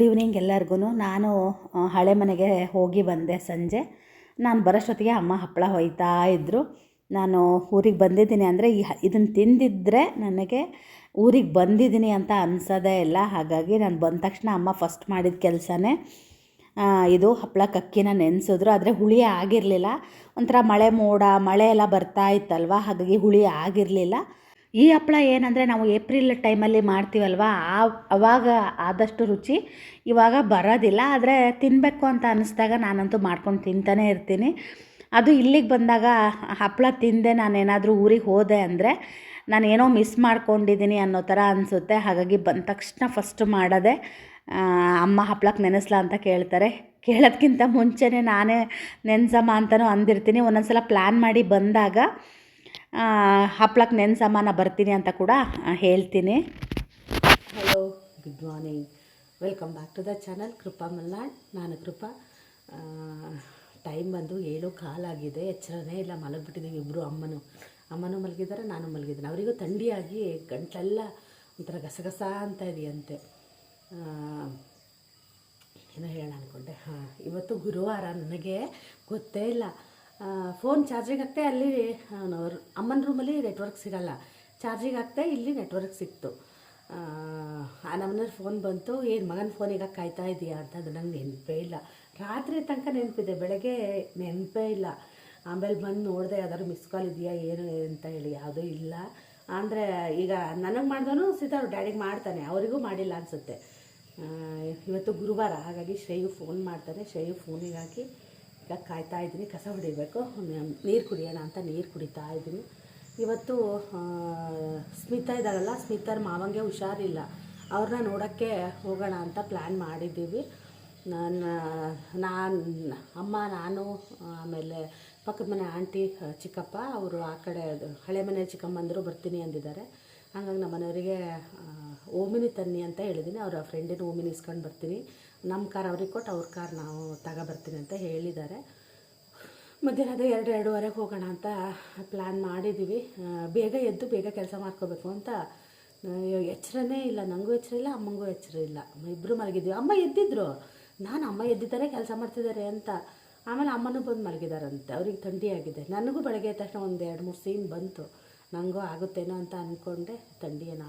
Good evening ಎಲ್ಲರಿಗೂ ನಾನು ಹಳೆ ಮನೆಗೆ ಹೋಗಿ ಬಂದೆ ಸಂಜೆ. ನಾನು ಬರೋಷ್ಟೊತ್ತಿಗೆ ಅಮ್ಮ ಹಪ್ಪಳ ಹೊಯ್ತಾ ಇದ್ದರು ನಾನು ಊರಿಗೆ ಬಂದಿದ್ದೀನಿ ಅಂದರೆ ಈ ಇದನ್ನು ತಿಂದಿದ್ದರೆ ನನಗೆ ಊರಿಗೆ ಬಂದಿದ್ದೀನಿ ಅಂತ ಅನ್ಸೋದೇ ಇಲ್ಲ. ಹಾಗಾಗಿ ನಾನು ಬಂದ ತಕ್ಷಣ ಅಮ್ಮ ಫಸ್ಟ್ ಮಾಡಿದ ಕೆಲಸನೇ ಇದು ಹಪ್ಪಳ ಕಕ್ಕಿನ ನೆನೆಸಿದ್ರು. ಆದರೆ ಹುಳಿ ಆಗಿರಲಿಲ್ಲ. ಒಂಥರ ಮಳೆ ಮೋಡ, ಮಳೆ ಎಲ್ಲ ಬರ್ತಾ ಇತ್ತಲ್ವ? ಹಾಗಾಗಿ ಹುಳಿ ಆಗಿರಲಿಲ್ಲ. ಈ ಹಪ್ಪಳ ಏನಂದರೆ ನಾವು ಏಪ್ರಿಲ್ ಟೈಮಲ್ಲಿ ಮಾಡ್ತೀವಲ್ವ? ಆ, ಅವಾಗ ಆದಷ್ಟು ರುಚಿ ಇವಾಗ ಬರೋದಿಲ್ಲ. ಆದರೆ ತಿನ್ನಬೇಕು ಅಂತ ಅನ್ನಿಸ್ದಾಗ ನಾನಂತೂ ಮಾಡ್ಕೊಂಡು ತಿಂತಾನೆ ಇರ್ತೀನಿ. ಅದು ಇಲ್ಲಿಗೆ ಬಂದಾಗ ಹಪ್ಪಳ ತಿಂದೆ ನಾನೇನಾದರೂ ಊರಿಗೆ ಹೋದೆ ಅಂದರೆ ನಾನೇನೋ ಮಿಸ್ ಮಾಡ್ಕೊಂಡಿದ್ದೀನಿ ಅನ್ನೋ ಥರ ಅನಿಸುತ್ತೆ. ಹಾಗಾಗಿ ಬಂದ ತಕ್ಷಣ ಫಸ್ಟ್ ಮಾಡೋದೆ ಅಮ್ಮ ಹಪ್ಪಳಕ್ಕೆ ನೆನೆಸ್ಲಾ ಅಂತ ಕೇಳ್ತಾರೆ. ಕೇಳೋದ್ಕಿಂತ ಮುಂಚೆನೇ ನಾನೇ ನೆನೆಸಮ್ಮ ಅಂತಲೂ ಅಂದಿರ್ತೀನಿ. ಒಂದೊಂದು ಸಲ ಪ್ಲ್ಯಾನ್ ಮಾಡಿ ಬಂದಾಗ ಹಪ್ಳಕ್ಕೆ ನೆನೆಸಮ್ಮ ನಾ ಬರ್ತೀನಿ ಅಂತ ಕೂಡ ಹೇಳ್ತೀನಿ. Hello good morning welcome back to the channel Krupa Malnad ನಾನು ಕೃಪಾ ಟೈಮ್ ಬಂದು ಏಳು ಕಾಲಾಗಿದೆ ಎಚ್ಚರನೇ ಇಲ್ಲ ಮಲಗಿಬಿಟ್ಟಿದ್ದೀವಿ ಇಬ್ಬರು ಅಮ್ಮನು. ಅಮ್ಮನೂ ಮಲಗಿದ್ದಾರೆ ನಾನು ಮಲಗಿದ್ದೀನಿ. ಅವರಿಗೂ ಥಂಡಿಯಾಗಿ ಗಂಟಲೆಲ್ಲ ಒಂಥರ ಗಸಗಸ ಅಂತ ಇದೆಯಂತೆ. ಏನೋ ಹೇಳೋಣ ಅಂದ್ಕೊಂಡೆ ಹಾಂ, ಇವತ್ತು ಗುರುವಾರ, ನನಗೆ ಗೊತ್ತೇ ಇಲ್ಲ. ಫೋನ್ ಚಾರ್ಜಿಗೆ ಹಾಕ್ತೆ ಅಲ್ಲಿ ಅಮ್ಮನ ರೂಮಲ್ಲಿ ನೆಟ್ವರ್ಕ್ ಸಿಗಲ್ಲ. ಚಾರ್ಜಿಗೆ ಹಾಕ್ತೆ ಇಲ್ಲಿ ನೆಟ್ವರ್ಕ್ ಸಿಕ್ತು. ಆ ನಮ್ಮನೇಲಿ ಫೋನ್ ಬಂತು. ಏನು ಮಗನ ಫೋನಿಗೆ ಕಾಯ್ತಾ ಇದೆಯಾ ಅಂತ ಅದು ನಂಗೆ ನೆನಪೇ ಇಲ್ಲ. ರಾತ್ರಿ ತನಕ ನೆನಪಿದೆ, ಬೆಳಗ್ಗೆ ನೆನಪೇ ಇಲ್ಲ. ಆಮೇಲೆ ಬಂದು ನೋಡಿದೆ ಯಾವ್ದಾದ್ರು ಮಿಸ್ ಕಾಲ್ ಇದೆಯಾ, ಏನು ಅಂತ ಹೇಳಿ ಯಾವುದೂ ಇಲ್ಲ. ಅಂದರೆ ಈಗ ನನಗೆ ಮಾಡಿದವನು ಸೀದಾ ಅವ್ರ ಡ್ಯಾಡಿಗೆ ಮಾಡ್ತಾನೆ. ಅವರಿಗೂ ಮಾಡಿಲ್ಲ ಅನಿಸುತ್ತೆ. ಇವತ್ತು ಗುರುವಾರ, ಹಾಗಾಗಿ ಶ್ರೇಯು ಫೋನ್ ಮಾಡ್ತಾರೆ ಶ್ರೇಯು ಫೋನಿಗೆ ಹಾಕಿ ಈಗ ಕಾಯ್ತಾ ಇದ್ದೀನಿ. ಕಸ ಹೊಡಿಬೇಕು. ನೀರು ಕುಡಿಯೋಣ ಅಂತ ನೀರು ಕುಡಿತಾ ಇದ್ದೀನಿ. ಇವತ್ತು ಸ್ಮಿತಾ ಇದ್ದಾರಲ್ಲ ಸ್ಮಿತಾರ ಮಾವಂಗೆ ಹುಷಾರಿಲ್ಲ. ಅವ್ರನ್ನ ನೋಡೋಕ್ಕೆ ಹೋಗೋಣ ಅಂತ ಪ್ಲ್ಯಾನ್ ಮಾಡಿದ್ದೀವಿ. ನಾನು ನಾನು, ಅಮ್ಮ, ನಾನು, ಆಮೇಲೆ ಪಕ್ಕದ ಮನೆ ಆಂಟಿ, ಚಿಕ್ಕಪ್ಪ, ಅವರು ಆ ಕಡೆ ಹಳೆ ಮನೆ ಚಿಕ್ಕಮ್ಮಂದರು ಬರ್ತೀನಿ ಅಂದಿದ್ದಾರೆ. ಹಾಗಾಗಿ ನಮ್ಮ ಮನೆಯವರಿಗೆ ಓಮಿನಿ ತನ್ನಿ ಅಂತ ಹೇಳಿದ್ದೀನಿ. ಅವರ ಫ್ರೆಂಡಿನ ಓಮಿನಿ ಇಸ್ಕೊಂಡು ಬರ್ತೀನಿ. ನಮ್ಮ ಕಾರ್ ಅವ್ರಿಗೆ ಕೊಟ್ಟು ಅವ್ರ ಕಾರ್ ನಾವು ತಗೊಬರ್ತೀನಿ ಅಂತ ಹೇಳಿದ್ದಾರೆ. ಮಧ್ಯಾಹ್ನದ ಎರಡು, ಎರಡೂವರೆಗೆ ಹೋಗೋಣ ಅಂತ ಪ್ಲ್ಯಾನ್ ಮಾಡಿದ್ದೀವಿ ಬೇಗ ಎದ್ದು ಬೇಗ ಕೆಲಸ ಮಾಡ್ಕೋಬೇಕು ಅಂತ ಎಚ್ಚರನೇ ಇಲ್ಲ. ನನಗೂ ಎಚ್ಚರ ಇಲ್ಲ, ಅಮ್ಮಂಗೂ ಎಚ್ಚರ ಇಲ್ಲ. ಇಬ್ಬರು ಮಲಗಿದ್ವಿ. ಅಮ್ಮ ಎದ್ದಿದ್ರು. ನಾನು ಅಮ್ಮ ಎದ್ದಿದ್ದಾರೆ ಕೆಲಸ ಮಾಡ್ತಿದ್ದಾರೆ ಅಂತ. ಆಮೇಲೆ ಅಮ್ಮನೂ ಬಂದು ಮಲಗಿದಾರಂತೆ. ಅವ್ರಿಗೆ ಆಗಿದೆ. ನನಗೂ ಬೆಳಗ್ಗೆ ತಕ್ಷಣ ಒಂದು ಎರಡು, ಮೂರು ಸೀನ್ ಬಂತು. ನನಗೂ ಆಗುತ್ತೇನೋ ಅಂತ ಅಂದ್ಕೊಂಡೆ ಥಂಡಿ ಏನೂ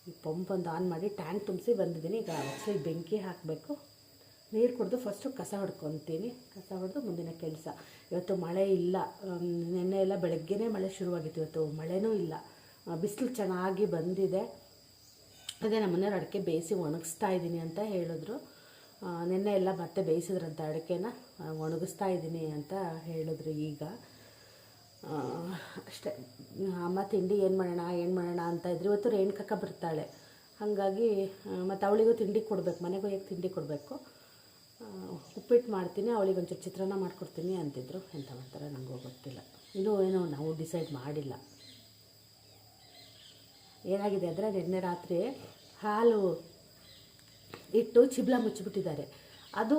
ಆಗಲಿಲ್ಲ ಪಂಪ್ ಒಂದು ಆನ್ ಮಾಡಿ ಟ್ಯಾಂಕ್ ತುಂಬಿಸಿ ಬಂದಿದ್ದೀನಿ. ಈಗ ಆಕ್ಚುಲಿ ಬೆಂಕಿ ಹಾಕಬೇಕು. ನೀರು ಕುಡಿದು ಫಸ್ಟು ಕಸ ಹೊಡ್ಕೊತೀನಿ. ಕಸ ಹೊಡೆದು ಮುಂದಿನ ಕೆಲಸ. ಇವತ್ತು ಮಳೆ ಇಲ್ಲ. ನಿನ್ನೆ ಎಲ್ಲ ಬೆಳಗ್ಗೆನೇ ಮಳೆ ಶುರುವಾಗಿತ್ತು. ಇವತ್ತು ಮಳೆನೂ ಇಲ್ಲ. ಬಿಸಿಲು ಚೆನ್ನಾಗಿ ಬಂದಿದೆ. ಅದೇ ನಮ್ಮ ಮನೆಯವ್ರು ಅಡಿಕೆ ಬೇಯಿಸಿ ಒಣಗಿಸ್ತಾ ಇದ್ದೀನಿ ಅಂತ ಹೇಳಿದ್ರು. ನಿನ್ನೆ ಎಲ್ಲ ಮತ್ತೆ ಬೇಯಿಸಿದ್ರಂತ ಅಡಿಕೆನ. ಒಣಗಿಸ್ತಾ ಇದ್ದೀನಿ ಅಂತ ಹೇಳಿದ್ರು ಈಗ. ಅಷ್ಟೇ. ಅಮ್ಮ ತಿಂಡಿ ಏನು ಮಾಡೋಣ ಏನು ಮಾಡೋಣ ಅಂತ ಇದ್ರು. ಇವತ್ತು ರೇಣುಕಕ್ಕ ಬರ್ತಾಳೆ. ಹಾಗಾಗಿ ಮತ್ತು ಅವಳಿಗೂ ತಿಂಡಿ ಕೊಡಬೇಕು. ಮನೆಗೆ ಹೋಗಿ ತಿಂಡಿ ಕೊಡಬೇಕು. ಉಪ್ಪಿಟ್ಟು ಮಾಡ್ತೀನಿ, ಅವಳಿಗೆ ಒಂಚೂರು ಚಿತ್ರಾನ್ನ ಮಾಡಿಕೊಡ್ತೀನಿ ಅಂತಿದ್ರು. ಎಂತ ಮಾಡ್ತಾರೆ ನನಗೂ ಗೊತ್ತಿಲ್ಲ. ಇನ್ನೂ ಏನೋ ನಾವು ಡಿಸೈಡ್ ಮಾಡಿಲ್ಲ. ಏನಾಗಿದೆ ಅಂದರೆ, ನಿನ್ನೆ ರಾತ್ರಿ ಹಾಲು ಇಟ್ಟು ಚಿಬ್ಲ ಮುಚ್ಚಿಬಿಟ್ಟಿದ್ದಾರೆ. ಅದು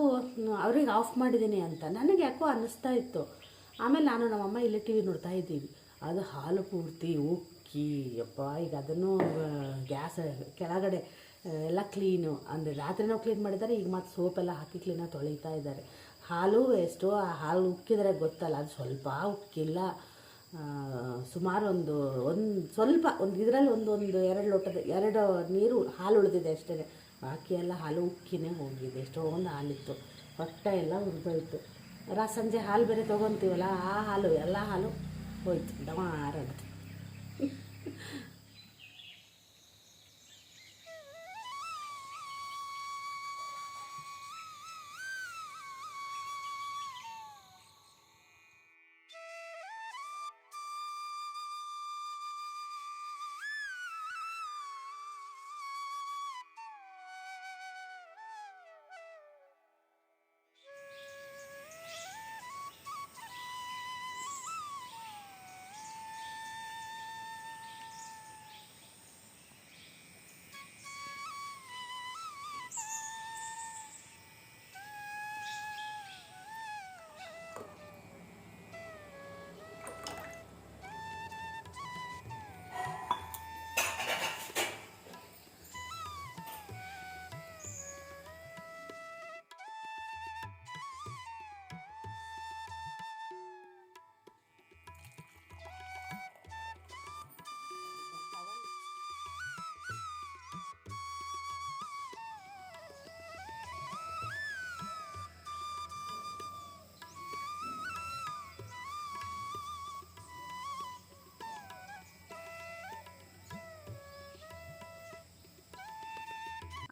ಅವ್ರಿಗೆ ಆಫ್ ಮಾಡಿದ್ದೀನಿ ಅಂತ. ನನಗೆ ಯಾಕೋ ಅನ್ನಿಸ್ತಾ ಇತ್ತು. ಆಮೇಲೆ ನಾನು ನಮ್ಮಮ್ಮ ಇಲ್ಲಿ ಟಿ ವಿ ನೋಡ್ತಾ ಇದ್ದೀವಿ. ಅದು ಹಾಲು ಪೂರ್ತಿ ಉಕ್ಕಿ ಅಪ್ಪ ಈಗ ಅದನ್ನು ಗ್ಯಾಸ್, ಕೆಳಗಡೆ ಎಲ್ಲ ಕ್ಲೀನು ಅಂದರೆ ರಾತ್ರಿನೂ ಕ್ಲೀನ್ ಮಾಡಿದ್ದಾರೆ ಈಗ ಮತ್ತೆ ಸೋಪೆಲ್ಲ ಹಾಕಿ ಕ್ಲೀನಾಗಿ ತೊಳಿತಾ ಇದ್ದಾರೆ. ಹಾಲು ಎಷ್ಟೋ ಆ ಹಾಲು ಉಕ್ಕಿದರೆ ಗೊತ್ತಲ್ಲ, ಅದು ಸ್ವಲ್ಪ ಉಕ್ಕಿಲ್ಲ. ಸುಮಾರು ಒಂದು ಒಂದು ಸ್ವಲ್ಪ, ಒಂದು ಇದರಲ್ಲಿ ಒಂದೊಂದು ಒಂದು ಎರಡು ಲೋಟದ, ಎರಡು ನೀರು ಹಾಲು ಉಳಿದಿದೆ ಅಷ್ಟೇ ಬಾಕಿ ಎಲ್ಲ ಹಾಲು ಉಕ್ಕಿನೇ ಹೋಗಿದೆ. ಎಷ್ಟೋ ಒಂದು ಹಾಲಿತ್ತು. ಹೊಟ್ಟೆ ಎಲ್ಲ ಉರಿದೋಯ್ತು. ರಾ ಸಂಜೆ ಹಾಲು ಬೇರೆ ತೊಗೊತೀವಲ್ಲ ಆ ಹಾಲು ಎಲ್ಲ ಹಾಲು ಹೋಯ್ತು. ಡವಾರ ಅಂತ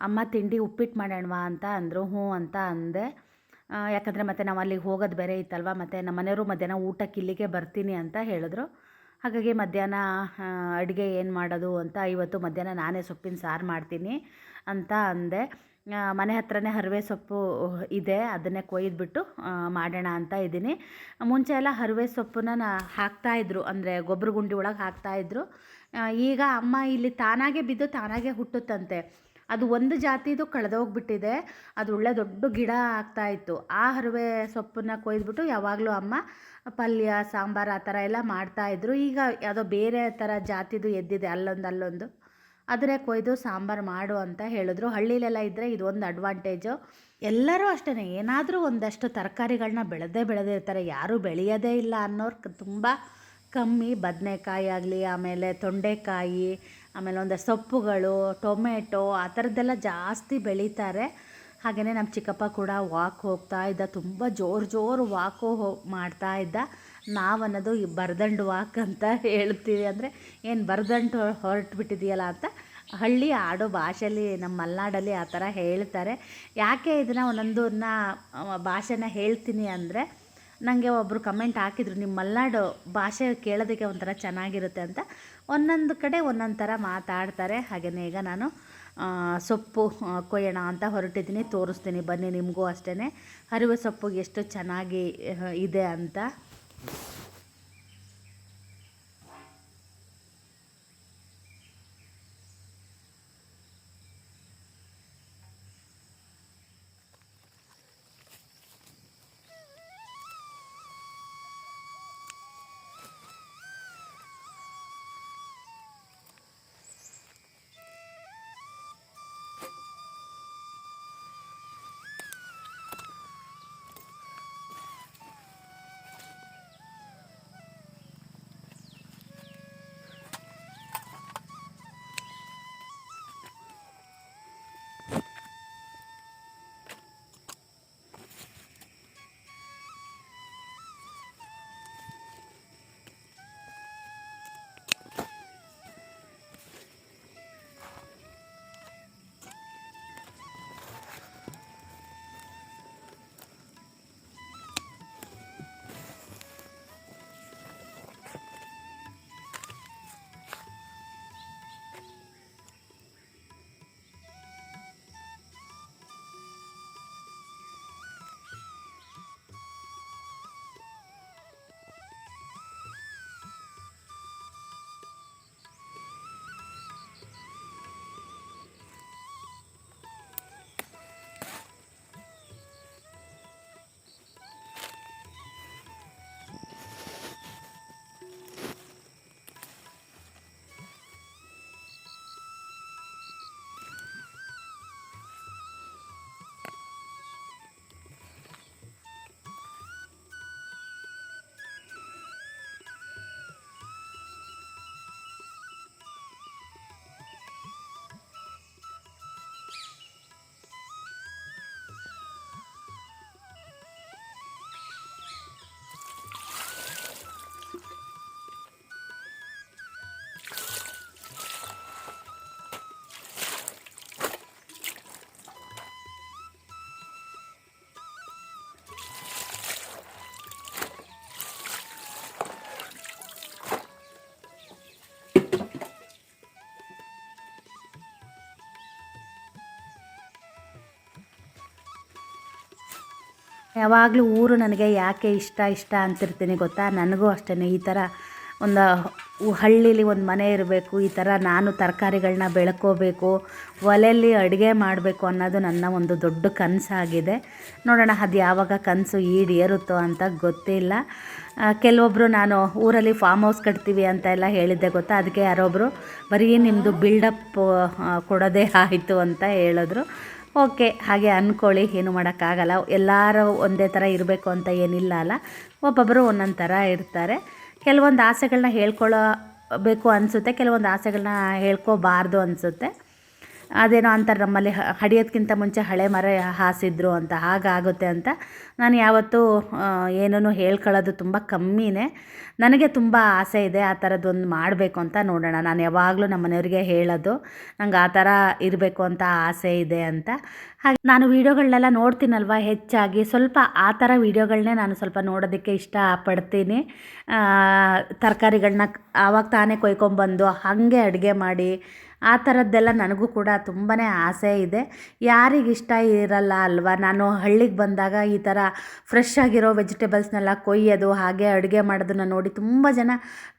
ಅಮ್ಮ ತಿಂಡಿ ಉಪ್ಪಿಟ್ಟು ಮಾಡೋಣವಾ ಅಂತ ಅಂದರು, ಹ್ಞೂ ಅಂತ ಅಂದೆ. ಯಾಕಂದರೆ ಮತ್ತೆ ನಾವು ಅಲ್ಲಿಗೆ ಹೋಗೋದು ಬೇರೆ ಇತ್ತಲ್ವ, ಮತ್ತು ನಮ್ಮ ಮನೆಯವರು ಮಧ್ಯಾಹ್ನ ಊಟಕ್ಕೆ ಇಲ್ಲಿಗೆ ಬರ್ತೀನಿ ಅಂತ ಹೇಳಿದ್ರು. ಹಾಗಾಗಿ ಮಧ್ಯಾಹ್ನ ಅಡುಗೆ ಏನು ಮಾಡೋದು ಅಂತ ಇವತ್ತು ಮಧ್ಯಾಹ್ನ ನಾನೇ ಸೊಪ್ಪಿನ ಸಾರು ಮಾಡ್ತೀನಿ ಅಂತ ಅಂದೆ. ಮನೆ ಹತ್ರನೇ ಹರಿವೆ ಸೊಪ್ಪು ಇದೆ, ಅದನ್ನೇ ಕೊಯ್ದುಬಿಟ್ಟು ಮಾಡೋಣ ಅಂತ ಇದ್ದೀನಿ. ಮುಂಚೆ ಎಲ್ಲ ಹರಿವೆ ಸೊಪ್ಪನ್ನ ನಾ ಹಾಕ್ತಾಯಿದ್ರು ಅಂದರೆ ಗೊಬ್ಬರ ಗುಂಡಿ ಒಳಗೆ ಹಾಕ್ತಾಯಿದ್ರು ಈಗ ಅಮ್ಮ ಇಲ್ಲಿ ತಾನಾಗೆ ಬಿದ್ದು ತಾನಾಗೆ ಹುಟ್ಟುತ್ತಂತೆ. ಅದು ಒಂದು ಜಾತಿದು ಕಳೆದೋಗ್ಬಿಟ್ಟಿದೆ. ಅದು ಒಳ್ಳೆ ದೊಡ್ಡ ಗಿಡ ಆಗ್ತಾಯಿತ್ತು ಆ ಹರಿವೆ ಸೊಪ್ಪನ್ನ ಕೊಯ್ದುಬಿಟ್ಟು ಯಾವಾಗಲೂ ಅಮ್ಮ ಪಲ್ಯ, ಸಾಂಬಾರು ಆ ಥರ ಎಲ್ಲ ಮಾಡ್ತಾಯಿದ್ರು ಈಗ ಯಾವುದೋ ಬೇರೆ ಥರ ಜಾತಿದು ಎದ್ದಿದೆ ಅಲ್ಲೊಂದು ಅಲ್ಲೊಂದು. ಆದರೆ ಕೊಯ್ದು, ಸಾಂಬಾರು ಮಾಡು ಅಂತ ಹೇಳಿದ್ರು. ಹಳ್ಳಿಲೆಲ್ಲ ಇದ್ದರೆ ಇದು ಒಂದು ಅಡ್ವಾಂಟೇಜು ಎಲ್ಲರೂ ಅಷ್ಟೇ ಏನಾದರೂ ಒಂದಷ್ಟು ತರಕಾರಿಗಳನ್ನ ಬೆಳೆದೇ ಬೆಳೆದಿರ್ತಾರೆ ಯಾರೂ ಬೆಳೆಯೋದೇ ಇಲ್ಲ ಅನ್ನೋರು ತುಂಬ ಕಮ್ಮಿ. ಬದನೆಕಾಯಿ ಆಗಲಿ, ಆಮೇಲೆ ತೊಂಡೆಕಾಯಿ ಆಮೇಲೆ ಒಂದು ಸೊಪ್ಪುಗಳು, ಟೊಮೆಟೊ ಆ ಥರದ್ದೆಲ್ಲ ಜಾಸ್ತಿ ಬೆಳೀತಾರೆ. ಹಾಗೆಯೇ ನಮ್ಮ ಚಿಕ್ಕಪ್ಪ ಕೂಡ ವಾಕ್ ಹೋಗ್ತಾ ಇದ್ದ, ತುಂಬ ಜೋರು ಜೋರು ವಾಕು ಹೋ ಮಾಡ್ತಾ ಇದ್ದ. ನಾವು ಅನ್ನೋದು ಈ ಬರ್ದಂಡು ವಾಕ್ ಅಂತ ಹೇಳ್ತೀವಿ. ಅಂದರೆ ಏನು ಬರ್ದಂಟು ಹೊರಟುಬಿಟ್ಟಿದೆಯಲ್ಲ ಅಂತ ಹಳ್ಳಿ ಆಡೋ ಭಾಷೆಯಲ್ಲಿ ನಮ್ಮ ಮಲೆನಾಡಲ್ಲಿ ಆ ಥರ ಹೇಳ್ತಾರೆ. ಯಾಕೆ ಇದನ್ನು ಒಂದೊಂದನ್ನ ಭಾಷೆನ ಹೇಳ್ತೀನಿ ಅಂದರೆ ನನಗೆ ಒಬ್ಬರು ಕಮೆಂಟ್ ಹಾಕಿದ್ರು ನಿಮ್ಮ ಮಲೆನಾಡು ಭಾಷೆ ಕೇಳೋದಕ್ಕೆ ಒಂಥರ ಚೆನ್ನಾಗಿರುತ್ತೆ ಅಂತ. ಒಂದೊಂದು ಕಡೆ ಒಂದೊಂದು ಥರ ಮಾತಾಡ್ತಾರೆ. ಹಾಗೆಯೇ ಈಗ ನಾನು ಸೊಪ್ಪು ಕೊಯ್ಯೋಣ ಅಂತ ಹೊರಟಿದ್ದೀನಿ, ತೋರಿಸ್ತೀನಿ, ಬನ್ನಿ ನಿಮಗೂ ಅಷ್ಟೇ ಹರಿವೆ ಸೊಪ್ಪು ಎಷ್ಟು ಚೆನ್ನಾಗಿ ಇದೆ ಅಂತ. ಯಾವಾಗಲೂ ಊರು ನನಗೆ ಯಾಕೆ ಇಷ್ಟ ಇಷ್ಟ ಅಂತಿರ್ತೀನಿ ಗೊತ್ತಾ? ನನಗೂ ಅಷ್ಟೇ ಈ ಥರ ಒಂದು ಹಳ್ಳೀಲಿ ಒಂದು ಮನೆ ಇರಬೇಕು, ಈ ಥರ ನಾನು ತರಕಾರಿಗಳನ್ನ ಬೆಳ್ಕೋಬೇಕು, ಒಲೆಯಲ್ಲಿ ಅಡುಗೆ ಮಾಡಬೇಕು ಅನ್ನೋದು ನನ್ನ ಒಂದು ದೊಡ್ಡ ಕನಸಾಗಿದೆ. ನೋಡೋಣ ಅದು ಯಾವಾಗ ಕನಸು ಈಡೇರುತ್ತೋ ಅಂತ ಗೊತ್ತಿಲ್ಲ. ಕೆಲವೊಬ್ಬರು ನಾನು ಊರಲ್ಲಿ ಫಾರ್ಮ್ ಹೌಸ್ ಕಟ್ತೀವಿ ಅಂತ ಎಲ್ಲ ಹೇಳಿದ್ದೆ ಗೊತ್ತಾ? ಅದಕ್ಕೆ ಯಾರೊಬ್ಬರು ಬರೀ ನಿಮ್ಮದು ಬಿಲ್ಡಪ್ ಕೊಡೋದೇ ಆಯಿತು ಅಂತ ಹೇಳಿದ್ರು. ಓಕೆ, ಹಾಗೆ ಅಂದ್ಕೊಳ್ಳಿ ಏನು ಮಾಡೋಕ್ಕಾಗಲ್ಲ. ಎಲ್ಲರೂ ಒಂದೇ ಥರ ಇರಬೇಕು ಅಂತ ಏನಿಲ್ಲ ಅಲ್ಲ. ಒಬ್ಬೊಬ್ಬರು ಒಂದೊಂದು ಥರ ಇರ್ತಾರೆ. ಕೆಲವೊಂದು ಆಸೆಗಳನ್ನ ಹೇಳ್ಕೊಳ್ಳೋ ಬೇಕು ಅನಿಸುತ್ತೆ, ಕೆಲವೊಂದು ಆಸೆಗಳನ್ನ ಹೇಳ್ಕೋಬಾರ್ದು ಅನಿಸುತ್ತೆ. ಅದೇನೋ ಅಂತಾರೆ ನಮ್ಮಲ್ಲಿ ಹಡಿಯೋದಕ್ಕಿಂತ ಮುಂಚೆ ಹಳೆ ಮರ ಹಾಸಿದ್ರು ಅಂತ, ಹಾಗಾಗುತ್ತೆ ಅಂತ. ನಾನು ಯಾವತ್ತೂ ಏನೂ ಹೇಳ್ಕೊಳ್ಳೋದು ತುಂಬ ಕಮ್ಮಿನೇ. ನನಗೆ ತುಂಬ ಆಸೆ ಇದೆ ಆ ಥರದ್ದೊಂದು ಮಾಡಬೇಕು ಅಂತ ನೋಡೋಣ. ನಾನು ಯಾವಾಗಲೂ ನಮ್ಮ ಮನೆಯವ್ರಿಗೆ ಹೇಳೋದು, ನಂಗೆ ಆ ಥರ ಇರಬೇಕು ಅಂತ ಆಸೆ ಇದೆ ಅಂತ. ಹಾಗೆ ನಾನು ವೀಡಿಯೋಗಳನ್ನೆಲ್ಲ ನೋಡ್ತೀನಲ್ವ ಹೆಚ್ಚಾಗಿ, ಸ್ವಲ್ಪ ಆ ಥರ ವೀಡಿಯೋಗಳನ್ನೇ ನಾನು ಸ್ವಲ್ಪ ನೋಡೋದಕ್ಕೆ ಇಷ್ಟಪಡ್ತೀನಿ. ತರಕಾರಿಗಳನ್ನ ಆವಾಗ ತಾನೇ ಕೊಯ್ಕೊಂಬಂದು ಹಾಗೆ ಅಡುಗೆ ಮಾಡಿ ಆ ಥರದ್ದೆಲ್ಲ ನನಗೂ ಕೂಡ ತುಂಬಾ ಆಸೆ ಇದೆ. ಯಾರಿಗಿಷ್ಟ ಇರಲ್ಲ ಅಲ್ವಾ? ನಾನು ಹಳ್ಳಿಗೆ ಬಂದಾಗ ಈ ಥರ ಫ್ರೆಶ್ ಆಗಿರೋ ವೆಜಿಟೇಬಲ್ಸ್ನೆಲ್ಲ ಕೊಯ್ಯೋದು, ಹಾಗೆ ಅಡುಗೆ ಮಾಡೋದನ್ನ ನೋಡಿ ತುಂಬ ಜನ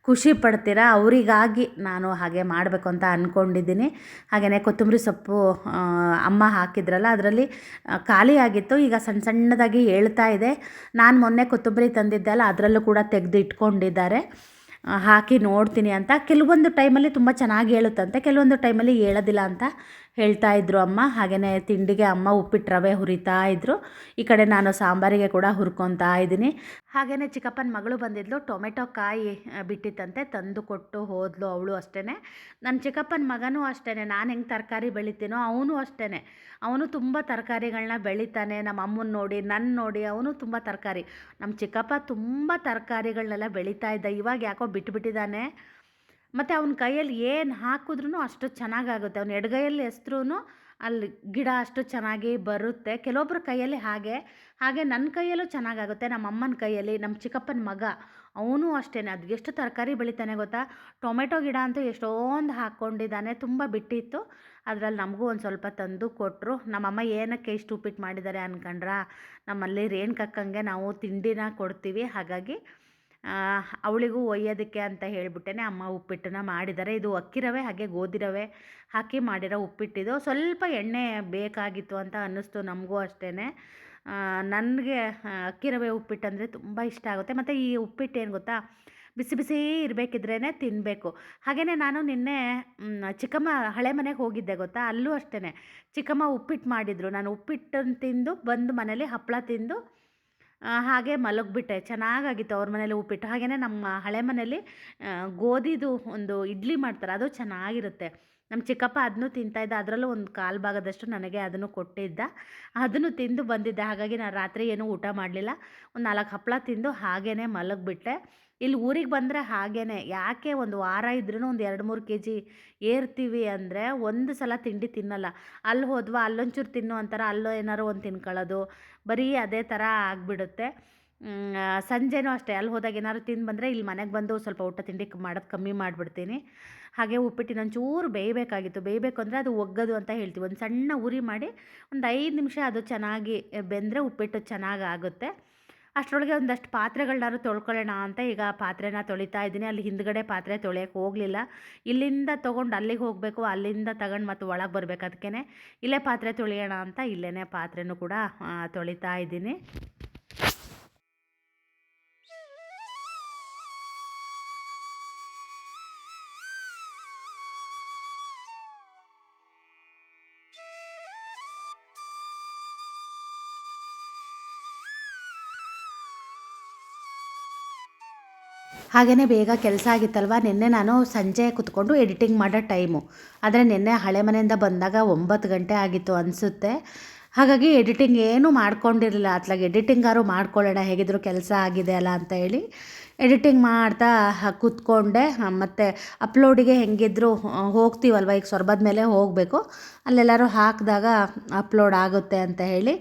ಖುಷಿ ಪಡ್ತೀರಾ? ಅವರಿಗಾಗಿ ನಾನು ಹಾಗೆ ಮಾಡಬೇಕು ಅಂತ ಅಂದ್ಕೊಂಡಿದ್ದೀನಿ ಹಾಗೆಯೇ ಕೊತ್ತಂಬರಿ ಸೊಪ್ಪು ಅಮ್ಮ ಹಾಕಿದ್ರಲ್ಲ, ಅದರಲ್ಲಿ ಖಾಲಿ ಆಗಿತ್ತು. ಈಗ ಸಣ್ಣ ಸಣ್ಣದಾಗಿ ಹೇಳ್ತಾ ಇದೆ. ನಾನು ಮೊನ್ನೆ ಕೊತ್ತಂಬರಿ ತಂದಿದ್ದೆ ಅಲ್ಲ, ಅದರಲ್ಲೂ ಕೂಡ ತೆಗೆದು ಇಟ್ಕೊಂಡಿದ್ದಾರೆ. ಹಾಕಿ ನೋಡ್ತೀನಿ ಅಂತ ಕೆಲವೊಂದು ಟೈಮಲ್ಲಿ ತುಂಬ ಚೆನ್ನಾಗಿ ಹೇಳುತ್ತಂತೆ ಕೆಲವೊಂದು ಟೈಮಲ್ಲಿ ಹೇಳೋದಿಲ್ಲ ಅಂತ. ಹೇಳ್ತಾ ಇದ್ರು ಅಮ್ಮ. ಹಾಗೆಯೇ ತಿಂಡಿಗೆ ಅಮ್ಮ ಉಪ್ಪಿಟ್ಟು ರವೆ ಹುರಿತಾ ಇದ್ರು. ಈ ಕಡೆ ನಾನು ಸಾಂಬಾರಿಗೆ ಕೂಡ ಹುರ್ಕೊತಾ ಇದ್ದೀನಿ. ಹಾಗೆಯೇ ಚಿಕ್ಕಪ್ಪನ ಮಗಳು ಬಂದಿದ್ಲು. ಟೊಮೆಟೊ ಕಾಯಿ ಬಿಟ್ಟಿತ್ತಂತೆ. ತಂದು ಕೊಟ್ಟು ಹೋದ್ಲು ಅವಳು ಅಷ್ಟೇ ನನ್ನ ಚಿಕ್ಕಪ್ಪನ ಮಗನೂ ಅಷ್ಟೇ ನಾನು ಹೆಂಗೆ ತರಕಾರಿ ಬೆಳಿತೀನೋ ಅವನು ಅಷ್ಟೇ ಅವನು ತುಂಬ ತರಕಾರಿಗಳನ್ನ ಬೆಳಿತಾನೆ. ನಮ್ಮ ಅಮ್ಮನ ನೋಡಿ ನನ್ನ ನೋಡಿ ಅವನು ತುಂಬ ತರಕಾರಿ. ನಮ್ಮ ಚಿಕ್ಕಪ್ಪ ತುಂಬ ತರಕಾರಿಗಳನ್ನೆಲ್ಲ ಬೆಳೀತಾ ಇದ್ದ. ಇವಾಗ ಯಾಕೋ ಬಿಟ್ಬಿಟ್ಟಿದ್ದಾನೆ. ಮತ್ತು ಅವನ ಕೈಯಲ್ಲಿ ಏನು ಹಾಕಿದ್ರೂ ಅಷ್ಟು ಚೆನ್ನಾಗಾಗುತ್ತೆ. ಅವನ ಎಡಗೈಯಲ್ಲಿ ಎಸ್ರೂ ಅಲ್ಲಿ ಗಿಡ ಅಷ್ಟು ಚೆನ್ನಾಗಿ ಬರುತ್ತೆ. ಕೆಲವೊಬ್ಬರ ಕೈಯಲ್ಲಿ ಹಾಗೆ ಹಾಗೆ ನನ್ನ ಕೈಯಲ್ಲೂ ಚೆನ್ನಾಗಾಗುತ್ತೆ. ನಮ್ಮ ಅಮ್ಮನ ಕೈಯಲ್ಲಿ ನಮ್ಮ ಚಿಕ್ಕಪ್ಪನ ಮಗ, ಅವನು ಅಷ್ಟೇ ಅದು ಎಷ್ಟು ತರಕಾರಿ ಬೆಳಿತಾನೆ ಗೊತ್ತಾ? ಟೊಮೆಟೊ ಗಿಡ ಅಂತೂ ಎಷ್ಟೊಂದು ಹಾಕ್ಕೊಂಡಿದ್ದಾನೆ. ತುಂಬ ಬಿಟ್ಟಿತ್ತು. ಅದರಲ್ಲಿ ನಮಗೂ ಒಂದು ಸ್ವಲ್ಪ ತಂದು ಕೊಟ್ಟರು ನಮ್ಮಮ್ಮ ಏನಕ್ಕೆ ಇಷ್ಟು ಉಪ್ಪಿಟ್ಟು ಮಾಡಿದ್ದಾರೆ ಅನ್ಕೊಂಡ್ರಾ? ನಮ್ಮಲ್ಲಿ ರೇಣುಕಕ್ಕಂಗೆ ನಾವು ತಿಂಡಿನ ಕೊಡ್ತೀವಿ. ಹಾಗಾಗಿ ಅವಳಿಗೂ ಒಯ್ಯೋದಕ್ಕೆ ಅಂತ ಹೇಳಿಬಿಟ್ಟೇನೆ ಅಮ್ಮ ಉಪ್ಪಿಟ್ಟನ್ನ ಮಾಡಿದ್ದಾರೆ. ಇದು ಅಕ್ಕಿ ರವೆ ಹಾಗೆ ಗೋಧಿ ರವೆ ಹಾಕಿ ಮಾಡಿರೋ ಉಪ್ಪಿಟ್ಟಿದು. ಸ್ವಲ್ಪ ಎಣ್ಣೆ ಬೇಕಾಗಿತ್ತು ಅಂತ ಅನ್ನಿಸ್ತು ನಮಗೂ ಅಷ್ಟೇ ನನಗೆ ಅಕ್ಕಿ ರವೆ ಉಪ್ಪಿಟ್ಟು ಅಂದರೆ ತುಂಬ ಇಷ್ಟ ಆಗುತ್ತೆ. ಮತ್ತು ಈ ಉಪ್ಪಿಟ್ಟು ಏನು ಗೊತ್ತಾ? ಬಿಸಿ ಬಿಸಿ ಇರಬೇಕಿದ್ರೇ ತಿನ್ನಬೇಕು ಹಾಗೆಯೇ ನಾನು ನಿನ್ನೆ ಚಿಕ್ಕಮ್ಮ ಹಳೆ ಮನೆಗೆ ಹೋಗಿದ್ದೆ ಗೊತ್ತಾ? ಅಲ್ಲೂ ಅಷ್ಟೇ ಚಿಕ್ಕಮ್ಮ ಉಪ್ಪಿಟ್ಟು ಮಾಡಿದರು. ನಾನು ಉಪ್ಪಿಟ್ಟನ್ನು ತಿಂದು ಬಂದು ಮನೇಲಿ ಹಪ್ಪಳ ತಿಂದು ಹಾಗೆ ಮಲಗಿಬಿಟ್ಟೆ. ಚೆನ್ನಾಗಾಗಿತ್ತು ಅವ್ರ ಮನೇಲಿ ಉಪ್ಪಿಟ್ಟು. ಹಾಗೆಯೇ ನಮ್ಮ ಹಳೆ ಮನೇಲಿ ಗೋಧಿದು ಒಂದು ಇಡ್ಲಿ ಮಾಡ್ತಾರೆ. ಅದು ಚೆನ್ನಾಗಿರುತ್ತೆ. ನಮ್ಮ ಚಿಕ್ಕಪ್ಪ ಅದನ್ನು ತಿಂತಾಯಿದ್ದ ಅದರಲ್ಲೂ ಒಂದು ಕಾಲು ಭಾಗದಷ್ಟು ನನಗೆ ಅದನ್ನು ಕೊಟ್ಟಿದ್ದ. ಅದನ್ನು ತಿಂದು ಬಂದಿದ್ದೆ. ಹಾಗಾಗಿ ನಾನು ರಾತ್ರಿ ಏನೂ ಊಟ ಮಾಡಲಿಲ್ಲ. ಒಂದು ನಾಲ್ಕು ಹಪ್ಪಳ ತಿಂದು ಹಾಗೇ ಮಲಗಿಬಿಟ್ಟೆ. ಇಲ್ಲಿ ಊರಿಗೆ ಬಂದರೆ ಹಾಗೇ ಯಾಕೆ ಒಂದು ವಾರ ಇದ್ರೂ ಒಂದು ಎರಡು ಮೂರು ಕೆ ಜಿ ಏರ್ತೀವಿ ಅಂದರೆ ಒಂದು ಸಲ ತಿಂಡಿ ತಿನ್ನಲ್ಲ. ಅಲ್ಲಿ ಹೋದ್ವಾ, ಅಲ್ಲೊಂಚೂರು ತಿನ್ನು ಅಂತಾರೆ. ಅಲ್ಲೋ ಏನಾರು ಒಂದು ತಿನ್ಕೊಳ್ಳೋದು. ಬರೀ ಅದೇ ಥರ ಆಗಿಬಿಡುತ್ತೆ. ಸಂಜೆನೂ ಅಷ್ಟೇ. ಅಲ್ಲಿ ಹೋದಾಗ ಏನಾದ್ರು ತಿಂದು ಬಂದರೆ ಇಲ್ಲಿ ಮನೆಗೆ ಬಂದು ಸ್ವಲ್ಪ ಊಟ ತಿಂಡಿ ಮಾಡೋದು ಕಮ್ಮಿ ಮಾಡಿಬಿಡ್ತೀನಿ. ಹಾಗೆ ಉಪ್ಪಿಟ್ಟಿನ ಒಂಚೂರು ಬೇಯಬೇಕಾಗಿತ್ತು. ಬೇಯಬೇಕು ಅಂದರೆ ಅದು ಒಗ್ಗದು ಅಂತ ಹೇಳ್ತೀವಿ. ಒಂದು ಸಣ್ಣ ಉರಿ ಮಾಡಿ ಒಂದು ಐದು ನಿಮಿಷ ಅದು ಚೆನ್ನಾಗಿ ಬೆಂದರೆ ಉಪ್ಪಿಟ್ಟು ಚೆನ್ನಾಗಿ ಆಗುತ್ತೆ. ಅಷ್ಟರೊಳಗೆ ಒಂದಷ್ಟು ಪಾತ್ರೆಗಳನ್ನಾರು ತೊಳ್ಕೊಳ್ಳೋಣ ಅಂತ ಈಗ ಪಾತ್ರೆನ ತೊಳಿತಾ ಇದ್ದೀನಿ. ಅಲ್ಲಿ ಹಿಂದ್ಗಡೆ ಪಾತ್ರೆ ತೊಳೆಯೋಕೆ ಹೋಗಲಿಲ್ಲ. ಇಲ್ಲಿಂದ ತೊಗೊಂಡು ಅಲ್ಲಿಗೆ ಹೋಗಬೇಕು, ಅಲ್ಲಿಂದ ತಗೊಂಡು ಮತ್ತೆ ಒಳಗೆ ಬರಬೇಕು. ಅದಕ್ಕೇ ಇಲ್ಲೇ ಪಾತ್ರೆ ತೊಳೆಯೋಣ ಅಂತ ಇಲ್ಲೇ ಪಾತ್ರೆನೂ ಕೂಡ ತೊಳಿತಾ ಇದ್ದೀನಿ. ಹಾಗೆಯೇ ಬೇಗ ಕೆಲಸ ಆಗಿತ್ತಲ್ವ? ನಿನ್ನೆ ನಾನು ಸಂಜೆ ಕುತ್ಕೊಂಡು ಎಡಿಟಿಂಗ್ ಮಾಡೋ ಟೈಮು. ಆದರೆ ನಿನ್ನೆ ಹಳೆ ಮನೆಯಿಂದ ಬಂದಾಗ ಒಂಬತ್ತು ಗಂಟೆ ಆಗಿತ್ತು ಅನಿಸುತ್ತೆ. ಹಾಗಾಗಿ ಎಡಿಟಿಂಗ್ ಏನೂ ಮಾಡ್ಕೊಂಡಿರಲಿಲ್ಲ. ಅತ್ಲಾಗ ಎಡಿಟಿಂಗಾರು ಮಾಡ್ಕೊಳ್ಳೋಣ, ಹೇಗಿದ್ರು ಕೆಲಸ ಆಗಿದೆ ಅಲ್ಲ ಅಂತ ಹೇಳಿ ಎಡಿಟಿಂಗ್ ಮಾಡ್ತಾ ಕೂತ್ಕೊಂಡೆ. ಮತ್ತು ಅಪ್ಲೋಡಿಗೆ ಹೆಂಗಿದ್ರು ಹೋಗ್ತೀವಲ್ವ? ಈಗ ಸೊರಬದ ಮೇಲೆ ಹೋಗಬೇಕು. ಅಲ್ಲೆಲ್ಲರೂ ಹಾಕಿದಾಗ ಅಪ್ಲೋಡ್ ಆಗುತ್ತೆ ಅಂತ ಹೇಳಿ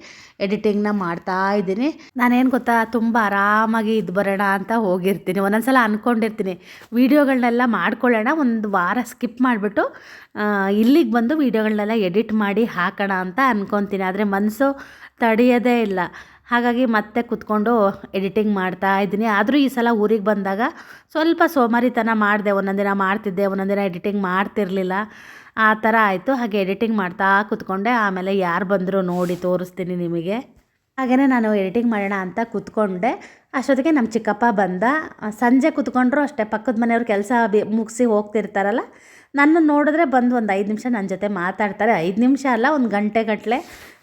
ಎಡಿಟಿಂಗ್ನ ಮಾಡ್ತಾ ಇದ್ದೀನಿ. ನಾನೇನು ಗೊತ್ತಾ? ತುಂಬ ಆರಾಮಾಗಿ ಇದು ಬರೋಣ ಅಂತ ಹೋಗಿರ್ತೀನಿ. ಒಂದೊಂದು ಸಲ ಅಂದ್ಕೊಂಡಿರ್ತೀನಿ ವೀಡಿಯೋಗಳನ್ನೆಲ್ಲ ಮಾಡ್ಕೊಳ್ಳೋಣ. ಒಂದು ವಾರ ಸ್ಕಿಪ್ ಮಾಡಿಬಿಟ್ಟು ಇಲ್ಲಿಗೆ ಬಂದು ವೀಡಿಯೋಗಳನ್ನೆಲ್ಲ ಎಡಿಟ್ ಮಾಡಿ ಹಾಕೋಣ ಅಂತ ಅಂದ್ಕೊತೀನಿ ಆದರೆ ಮನಸ್ಸು ತಡೆಯೋದೇ ಇಲ್ಲ. ಹಾಗಾಗಿ ಮತ್ತೆ ಕುತ್ಕೊಂಡು ಎಡಿಟಿಂಗ್ ಮಾಡ್ತಾ ಇದ್ದೀನಿ. ಆದರೂ ಈ ಸಲ ಊರಿಗೆ ಬಂದಾಗ ಸ್ವಲ್ಪ ಸೋಮಾರಿತನ ಮಾಡಿದೆ ಒಂದೊಂದಿನ ದಿನ ಮಾಡ್ತಿದ್ದೆ ಒಂದೊಂದಿನ ದಿನ ಎಡಿಟಿಂಗ್ ಮಾಡ್ತಿರಲಿಲ್ಲ. ಆ ಥರ ಆಯಿತು. ಹಾಗೆ ಎಡಿಟಿಂಗ್ ಮಾಡ್ತಾ ಕುತ್ಕೊಂಡೆ. ಆಮೇಲೆ ಯಾರು ಬಂದರೂ ನೋಡಿ ತೋರಿಸ್ತೀನಿ ನಿಮಗೆ. ಹಾಗೆಯೇ ನಾನು ಎಡಿಟಿಂಗ್ ಮಾಡೋಣ ಅಂತ ಕೂತ್ಕೊಂಡೆ. ಅಷ್ಟೊತ್ತಿಗೆ ನಮ್ಮ ಚಿಕ್ಕಪ್ಪ ಬಂದ. ಸಂಜೆ ಕೂತ್ಕೊಂಡ್ರು ಅಷ್ಟೇ. ಪಕ್ಕದ ಮನೆಯವ್ರು ಕೆಲಸ ಮುಗಿಸಿ ಹೋಗ್ತಿರ್ತಾರಲ್ಲ ನನ್ನ ನೋಡಿದ್ರೆ ಬಂದು ಒಂದು ಐದು ನಿಮಿಷ ನನ್ನ ಜೊತೆ ಮಾತಾಡ್ತಾರೆ. ಐದು ನಿಮಿಷ ಅಲ್ಲ, ಒಂದು ಗಂಟೆ ಗಟ್ಟಲೆ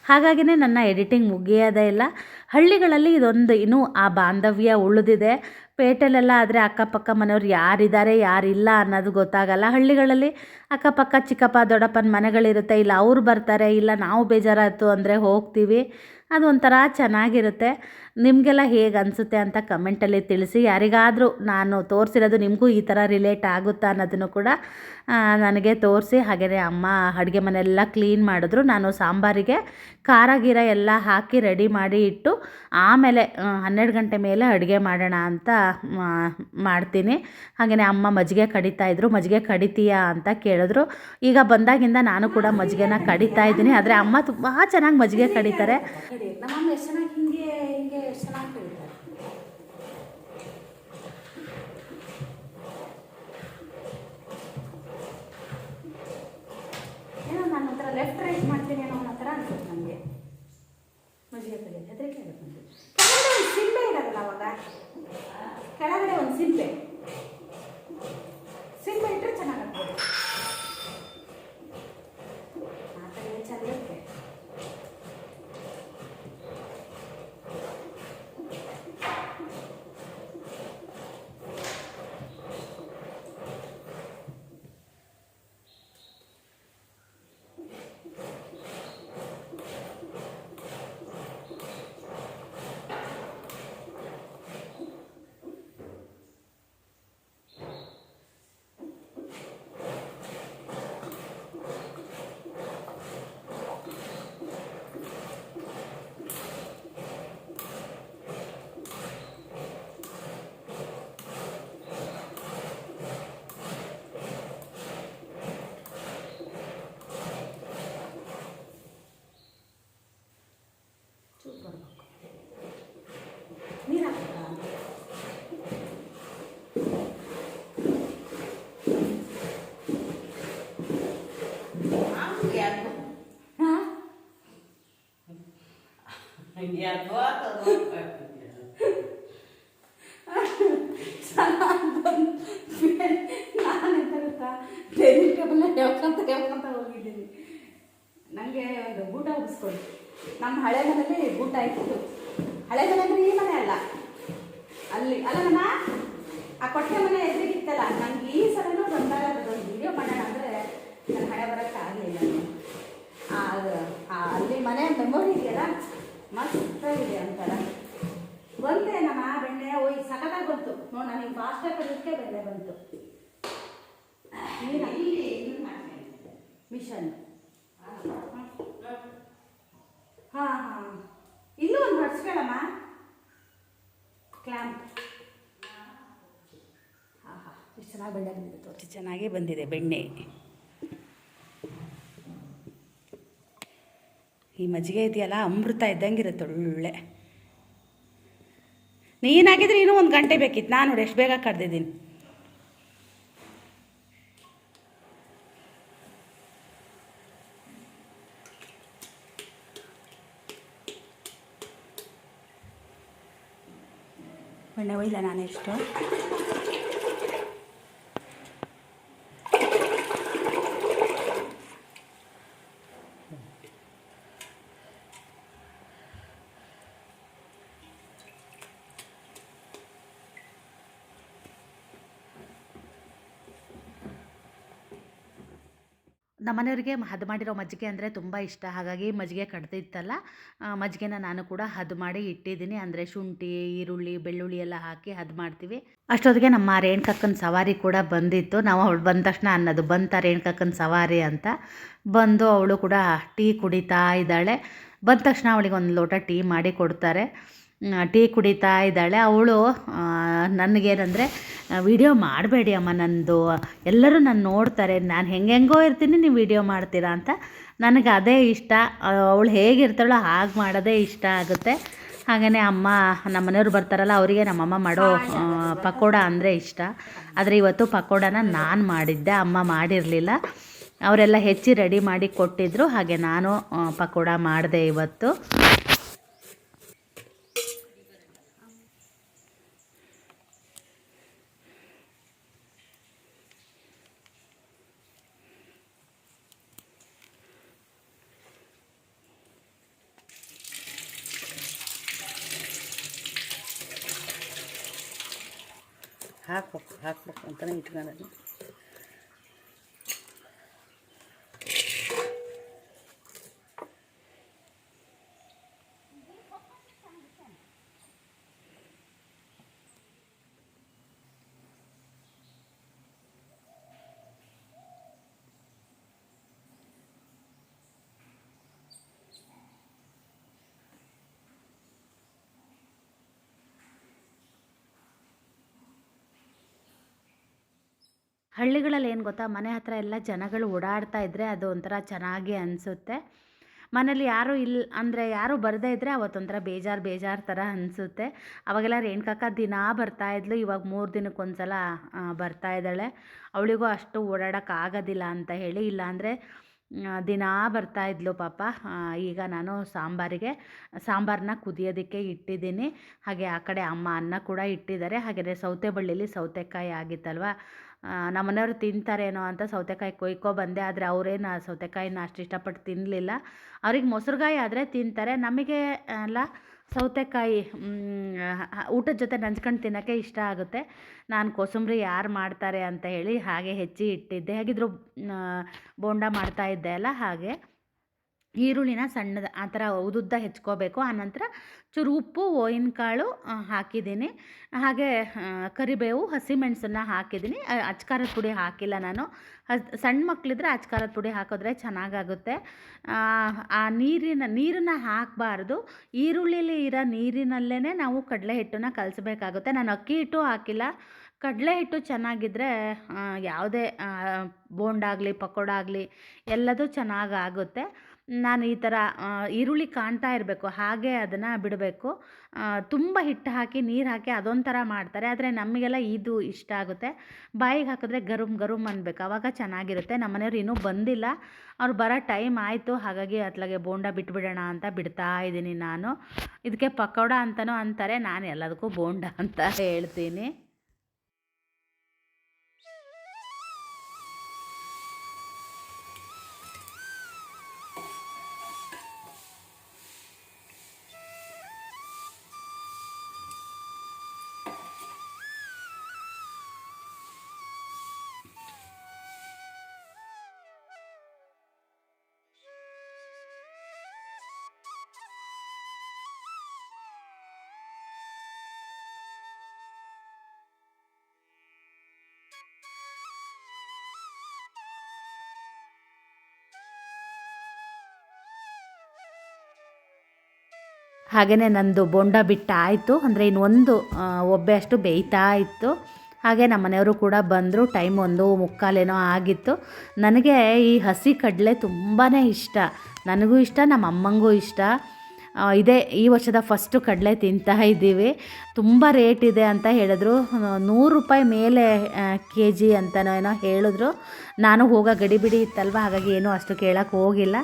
ಹಾಗಾಗಿನೇ ನನ್ನ ಎಡಿಟಿಂಗ್ ಮುಗಿಯೋದೇ ಇಲ್ಲ. ಹಳ್ಳಿಗಳಲ್ಲಿ ಇದೊಂದು ಇನ್ನೂ ಆ ಬಾಂಧವ್ಯ ಉಳಿದಿದೆ. ಪೇಟೆಲೆಲ್ಲ ಆದರೆ ಅಕ್ಕಪಕ್ಕ ಮನೆಯವ್ರು ಯಾರಿದ್ದಾರೆ, ಯಾರಿಲ್ಲ ಅನ್ನೋದು ಗೊತ್ತಾಗಲ್ಲ. ಹಳ್ಳಿಗಳಲ್ಲಿ ಅಕ್ಕಪಕ್ಕ, ಚಿಕ್ಕಪ್ಪ, ದೊಡ್ಡಪ್ಪನ ಮನೆಗಳಿರುತ್ತೆ. ಇಲ್ಲ, ಅವ್ರು ಬರ್ತಾರೆ, ಇಲ್ಲ, ನಾವು ಬೇಜಾರಾಯಿತು ಅಂದರೆ ಹೋಗ್ತೀವಿ. ಅದೊಂಥರ ಚೆನ್ನಾಗಿರುತ್ತೆ. ನಿಮಗೆಲ್ಲ ಹೇಗೆ ಅನಿಸುತ್ತೆ ಅಂತ ಕಮೆಂಟಲ್ಲಿ ತಿಳಿಸಿ. ಯಾರಿಗಾದರೂ ನಾನು ತೋರಿಸಿರೋದು ನಿಮಗೂ ಈ ಥರ ರಿಲೇಟ್ ಆಗುತ್ತಾ ಅನ್ನೋದನ್ನು ಕೂಡ ನನಗೆ ತೋರಿಸಿ. ಹಾಗೆಯೇ ಅಮ್ಮ ಅಡುಗೆ ಮನೆಯೆಲ್ಲ ಕ್ಲೀನ್ ಮಾಡಿದ್ರು. ನಾನು ಸಾಂಬಾರಿಗೆ ಖಾರ ಗೀರ ಎಲ್ಲ ಹಾಕಿ ರೆಡಿ ಮಾಡಿ ಇಟ್ಟು, ಆಮೇಲೆ ಹನ್ನೆರಡು ಗಂಟೆ ಮೇಲೆ ಅಡುಗೆ ಮಾಡೋಣ ಅಂತ ಮಾಡ್ತೀನಿ. ಹಾಗೆಯೇ ಅಮ್ಮ ಮಜ್ಜಿಗೆ ಕಡಿತಾ ಇದ್ರು. ಮಜ್ಜಿಗೆ ಕಡಿತೀಯಾ ಅಂತ ಕೇಳಿದ್ರು. ಈಗ ಬಂದಾಗಿಂದ ನಾನು ಕೂಡ ಮಜ್ಜಿಗೆನ ಕಡಿತಾ ಇದ್ದೀನಿ. ಆದರೆ ಅಮ್ಮ ತುಂಬ ಚೆನ್ನಾಗಿ ಮಜ್ಜಿಗೆ ಕಡಿತಾರೆ. ಕಡಿ ನಮ್ಮಮ್ಮ ಎಷ್ಟು ಚೆನ್ನಾಗಿ ಹಿಂಗೆ ಹಿಂಗೆ ಎಷ್ಟು ಚೆನ್ನಾಗಿ ಕೇಳ್ತಾರೆ ಏನೋ ನಾನು ಒಂಥರ ಲೆಫ್ಟ್ ರೈಟ್ ಮಾಡ್ತೀನಿ ಅನ್ನೋ ಅನ್ನೋ ಥರ ಅನ್ಸುತ್ತೆ ನನಗೆ. ಮಜ್ಜಿಗೆ ಕಲಿ ಹೆದರಿಕೆ ಆಗುತ್ತೆ ಕೆಳಗಡೆ ಒಂದು ಸಿಂಬೆ ಇರೋದಲ್ಲ ಅವಾಗ. ಕೆಳಗಡೆ ಒಂದು ಸಿಂಬೆ ಇಟ್ಟರೆ ಚೆನ್ನಾಗಾಗ್ತದೆ ಆ ಥರ ಚೆನ್ನಾಗಿರುತ್ತೆ ಚೂರು ಬರ್ಬೇಕು ನೀರು ಹಾಕ್ಬೇಕಾ ಹಾಂ ನಾನೆಂತ ಗೊತ್ತಾ ಡೈನಿಂಗ್ ಟೇಬಲ್ ಹೇಳ್ಕೊಂತ ಹೇಳ್ಕೊಂತ ಹೋಗಿದ್ದೀನಿ ನನಗೆ ಒಂದು ಗೂಟ ಉಗಿಸ್ಕೊಡಿ ನಮ್ಮ ಹಳೆ ಮನೆಯಲ್ಲಿ ಗೂಟ ಇತ್ತು ಹಳೆ ಮನೆ ಅಂದ್ರೆ ಈ ಮನೆ ಅಲ್ಲ ಅಲ್ಲಿ ಅಲ್ಲ ಆ ಕೊಟ್ಟೆ ಮನೆ ಎದುರಿಗಿತ್ತಲ್ಲ ನನಗೆ ಈ ಸಲನೂ ಬಂದಾಗ ಒಂದು ವಿಡಿಯೋ ಮಾಡೋಣ ಅಂದರೆ ನನ್ನ ಹಳೆ ಬರಕ್ಕೆ ಆಗಲಿಲ್ಲ ಅದು ಅಲ್ಲಿ ಮನೆ ಮೆಮೊರಿ ಇದೆಯಲ್ಲ ಮಸ್ತಾಗಿದೆ ಅಂತಾರ. ಬಂತೆ ನಮ್ಮ ಬೆಣ್ಣೆ ಓಯ್ ಸಖತ್ತಾಗಿ ಬಂತು. ನೋಡಿ ನನಗೆ ಫಾಸ್ಟಾಗಿ ಕಲಿಯೋಕ್ಕೆ ಬೆಣ್ಣೆ ಬಂತು. ನೀನು ಮಿಷನ್ ಹಾಂ ಇಲ್ಲೂ ಒಂದು ಚೆನ್ನಾಗಿ ಬೆಣ್ಣೆ ಬಂದಿದೆ ತೋರಿಸಿ. ಚೆನ್ನಾಗೇ ಬಂದಿದೆ ಬೆಣ್ಣೆ. ಈ ಮಜ್ಜಿಗೆ ಇದೆಯಲ್ಲ, ಅಮೃತ ಇದ್ದಂಗಿರುತ್ತೆ ಒಳ್ಳೆ. ನೀನಾಗಿದ್ರೆ ಇನ್ನೂ ಒಂದು ಗಂಟೆ ಬೇಕಿತ್ತು. ನಾನು ನೋಡಿ ಎಷ್ಟು ಬೇಗ ಕಡ್ದಿದ್ದೀನಿ ಬಣ್ಣ ಒಯ್ಲ ನಾನು ಎಷ್ಟು ನಮ್ಮನೆಯವ್ರಿಗೆ ಹದ ಮಾಡಿರೋ ಮಜ್ಜಿಗೆ ಅಂದರೆ ತುಂಬ ಇಷ್ಟ. ಹಾಗಾಗಿ ಮಜ್ಜಿಗೆ ಕಡ್ದಿತ್ತಲ್ಲ ಆ, ಮಜ್ಜಿಗೆನ ನಾನು ಕೂಡ ಹದ ಮಾಡಿ ಇಟ್ಟಿದ್ದೀನಿ. ಅಂದರೆ ಶುಂಠಿ ಈರುಳ್ಳಿ ಬೆಳ್ಳುಳ್ಳಿ ಎಲ್ಲ ಹಾಕಿ ಹದ ಮಾಡ್ತೀವಿ. ಅಷ್ಟೊತ್ತಿಗೆ ನಮ್ಮ ರೇಣುಕಕ್ಕನ ಸವಾರಿ ಕೂಡ ಬಂದಿತ್ತು. ನಾವು ಅವಳು ಬಂದ ತಕ್ಷಣ ಅನ್ನೋದು ಬಂತ ರೇಣುಕಕ್ಕನ ಸವಾರಿ ಅಂತ. ಬಂದು ಅವಳು ಕೂಡ ಟೀ ಕುಡಿತಾ ಇದ್ದಾಳೆ. ಬಂದ ತಕ್ಷಣ ಅವಳಿಗೆ ಒಂದು ಲೋಟ ಟೀ ಮಾಡಿ ಕೊಡ್ತಾರೆ. ಟೀ ಕುಡಿತಾ ಇದ್ದಾಳೆ. ಅವಳು ನನಗೇನಂದರೆ ವಿಡಿಯೋ ಮಾಡಬೇಡಿ ಅಮ್ಮ ನನ್ನದು ಎಲ್ಲರೂ ನಾನು ನೋಡ್ತಾರೆ. ನಾನು ಹೆಂಗೆಂಗೋ ಇರ್ತೀನಿ, ನೀವು ವಿಡಿಯೋ ಮಾಡ್ತೀರಾ ಅಂತ. ನನಗೆ ಅದೇ ಇಷ್ಟ. ಅವಳು ಹೇಗಿರ್ತಾಳೋ ಹಾಗೆ ಮಾಡೋದೇ ಇಷ್ಟ ಆಗುತ್ತೆ. ಹಾಗೆಯೇ ಅಮ್ಮ ನಮ್ಮ ಮನೆಯವ್ರು ಬರ್ತಾರಲ್ಲ, ಅವರಿಗೆ ನಮ್ಮಮ್ಮ ಮಾಡೋ ಪಕೋಡ ಅಂದರೆ ಇಷ್ಟ. ಆದರೆ ಇವತ್ತು ಪಕೋಡನ ನಾನು ಮಾಡಿದ್ದೆ, ಅಮ್ಮ ಮಾಡಿರಲಿಲ್ಲ. ಅವರೆಲ್ಲ ಹೆಚ್ಚಿ ರೆಡಿ ಮಾಡಿ ಕೊಟ್ಟಿದ್ದರು ಹಾಗೆ ನಾನು ಪಕೋಡ ಮಾಡಿದೆ ಇವತ್ತು. ಹಾಕ್ಬೇಕು ಹಾಕ್ಬೇಕು ಅಂತಲೇ ಇಟ್ಕೊಳ್ಳೋದು ಹಳ್ಳಿಗಳಲ್ಲಿ ಏನು ಗೊತ್ತಾ? ಮನೆ ಹತ್ರ ಎಲ್ಲ ಜನಗಳು ಓಡಾಡ್ತಾ ಇದ್ದರೆ ಅದು ಒಂಥರ ಚೆನ್ನಾಗಿ ಅನಿಸುತ್ತೆ. ಮನೇಲಿ ಯಾರೂ ಇಲ್ಲ ಅಂದರೆ ಯಾರೂ ಬರದೇ ಇದ್ದರೆ ಅವತ್ತೊಂಥರ ಬೇಜಾರು ಬೇಜಾರು ಥರ ಅನಿಸುತ್ತೆ. ಅವಾಗೆಲ್ಲ ರೇಣುಕಾಕ ದಿನ ಬರ್ತಾ ಇದ್ಲು, ಇವಾಗ ಮೂರು ದಿನಕ್ಕೊಂದ್ಸಲ ಬರ್ತಾ ಇದ್ದಾಳೆ. ಅವಳಿಗೂ ಅಷ್ಟು ಓಡಾಡೋಕ್ಕಾಗೋದಿಲ್ಲ ಅಂತ ಹೇಳಿ, ಇಲ್ಲಾಂದರೆ ದಿನಾ ಬರ್ತಾ ಇದ್ಲು ಪಾಪ. ಈಗ ನಾನು ಸಾಂಬಾರಿಗೆ ಸಾಂಬಾರನ್ನ ಕುದಿಯೋದಕ್ಕೆ ಇಟ್ಟಿದ್ದೀನಿ. ಹಾಗೆ ಆ ಕಡೆ ಅಮ್ಮ ಅನ್ನ ಕೂಡ ಇಟ್ಟಿದ್ದಾರೆ. ಹಾಗೆಯೇ ಸೌತೆ ಬಳ್ಳಿಲಿ ಸೌತೆಕಾಯಿ ಆಗಿತ್ತಲ್ವ? ನಮ್ಮ ಮನೆಯವ್ರು ತಿಂತಾರೇನೋ ಅಂತ ಸೌತೆಕಾಯಿ ಕೊಯ್ಕೊ ಬಂದೆ, ಆದರೆ ಅವರೇನು ಆ ಸೌತೆಕಾಯಿನ ಅಷ್ಟು ಇಷ್ಟಪಟ್ಟು ತಿನ್ನಲಿಲ್ಲ ಅವ್ರಿಗೆ ಮೊಸರುಗಾಯಿ ಆದರೆ ತಿಂತಾರೆ. ನಮಗೆ ಅಲ್ಲ, ಸೌತೆಕಾಯಿ ಊಟದ ಜೊತೆ ನಂಚ್ಕೊಂಡು ತಿನ್ನೋಕ್ಕೆ ಇಷ್ಟ ಆಗುತ್ತೆ. ನಾನು ಕೋಸಂಬರಿ ಯಾರು ಮಾಡ್ತಾರೆ ಅಂತ ಹೇಳಿ ಹಾಗೆ ಹೆಚ್ಚಿ ಇಟ್ಟಿದ್ದೆ. ಹೇಗಿದ್ರು ಬೋಂಡ ಮಾಡ್ತಾ ಇದ್ದೆ ಅಲ್ಲ ಹಾಗೆ. ಈರುಳ್ಳಿನ ಸಣ್ಣದ ಆ ಥರ ಉದ್ದ ಹೆಚ್ಕೋಬೇಕು. ಆನಂತರ ಚೂರು ಉಪ್ಪು ಓಯಿನ ಕಾಳು ಹಾಕಿದ್ದೀನಿ. ಹಾಗೆ ಕರಿಬೇವು ಹಸಿಮೆಣಸನ್ನ ಹಾಕಿದ್ದೀನಿ. ಅಚ್ಕಾರದ ಪುಡಿ ಹಾಕಿಲ್ಲ ನಾನು. ಸಣ್ಣ ಮಕ್ಕಳಿದ್ರೆ ಅಚ್ಕಾರದ ಪುಡಿ ಹಾಕಿದ್ರೆ ಚೆನ್ನಾಗಾಗುತ್ತೆ. ಆ, ನೀರಿನ ನೀರನ್ನ ಹಾಕಬಾರ್ದು. ಈರುಳ್ಳಿಲಿ ಇರೋ ನೀರಿನಲ್ಲೇ ನಾವು ಕಡಲೆ ಹಿಟ್ಟನ್ನ ಕಲಸಬೇಕಾಗುತ್ತೆ. ನಾನು ಅಕ್ಕಿ ಹಿಟ್ಟು ಹಾಕಿಲ್ಲ. ಕಡಲೆ ಹಿಟ್ಟು ಚೆನ್ನಾಗಿದ್ದರೆ ಯಾವುದೇ ಬೋಂಡಾಗಲಿ ಪಕೋಡ ಆಗಲಿ ಎಲ್ಲದೂ ಚೆನ್ನಾಗಾಗುತ್ತೆ. ನಾನು ಈ ಥರ ಈರುಳ್ಳಿ ಕಾಣ್ತಾ ಇರಬೇಕು, ಹಾಗೆ ಅದನ್ನು ಬಿಡಬೇಕು. ತುಂಬ ಹಿಟ್ಟು ಹಾಕಿ, ನೀರು ಹಾಕಿ ಅದೊಂಥರ ಮಾಡ್ತಾರೆ. ಆದರೆ ನಮಗೆಲ್ಲ ಇದು ಇಷ್ಟ ಆಗುತ್ತೆ. ಬಾಯಿಗೆ ಹಾಕಿದ್ರೆ ಗರುಮ್ ಗರುಮ್ ಅನ್ಬೇಕು. ಆವಾಗ ಚೆನ್ನಾಗಿರುತ್ತೆ. ನಮ್ಮ ಮನೆಯವ್ರು ಇನ್ನೂ ಬಂದಿಲ್ಲ. ಅವ್ರು ಬರೋ ಟೈಮ್ ಆಯಿತು. ಹಾಗಾಗಿ ಅತ್ಲಾಗೆ ಬೋಂಡ ಬಿಟ್ಬಿಡೋಣ ಅಂತ ಬಿಡ್ತಾ ಇದ್ದೀನಿ ನಾನು. ಇದಕ್ಕೆ ಪಕೋಡ ಅಂತಲೂ ಅಂತಾರೆ. ನಾನು ಎಲ್ಲದಕ್ಕೂ ಬೋಂಡ ಅಂತ ಹೇಳ್ತೀನಿ. ಹಾಗೆಯೇ ನಂದು ಬೊಂಡ ಬಿಟ್ಟ ಆಯಿತು. ಅಂದರೆ ಇನ್ನೊಂದು ಒಂದು ಒಬ್ಬೆ ಅಷ್ಟು ಬೇಯ್ತಾ ಇತ್ತು. ಹಾಗೆ ನಮ್ಮ ಮನೆಯವರು ಕೂಡ ಬಂದರು. ಟೈಮ್ ಒಂದು ಮುಕ್ಕಾಲೇನೋ ಆಗಿತ್ತು. ನನಗೆ ಈ ಹಸಿ ಕಡಲೆ ತುಂಬಾ ಇಷ್ಟ. ನನಗೂ ಇಷ್ಟ, ನಮ್ಮ ಅಮ್ಮಂಗೂ ಇಷ್ಟ. ಇದೇ ಈ ವರ್ಷದ ಫಸ್ಟು ಕಡಲೆ ತಿಂತಾ ಇದ್ದೀವಿ. ತುಂಬ ರೇಟ್ ಇದೆ ಅಂತ ಹೇಳಿದ್ರು. ನೂರು ರೂಪಾಯಿ ಮೇಲೆ ಕೆ ಜಿ ಅಂತನೋ ಏನೋ ಹೇಳಿದ್ರು. ನಾನು ಹೋಗೋ ಗಡಿಬಿಡಿ ಇತ್ತಲ್ವ? ಹಾಗಾಗಿ ಏನೂ ಅಷ್ಟು ಕೇಳೋಕ್ಕೆ ಹೋಗಿಲ್ಲ.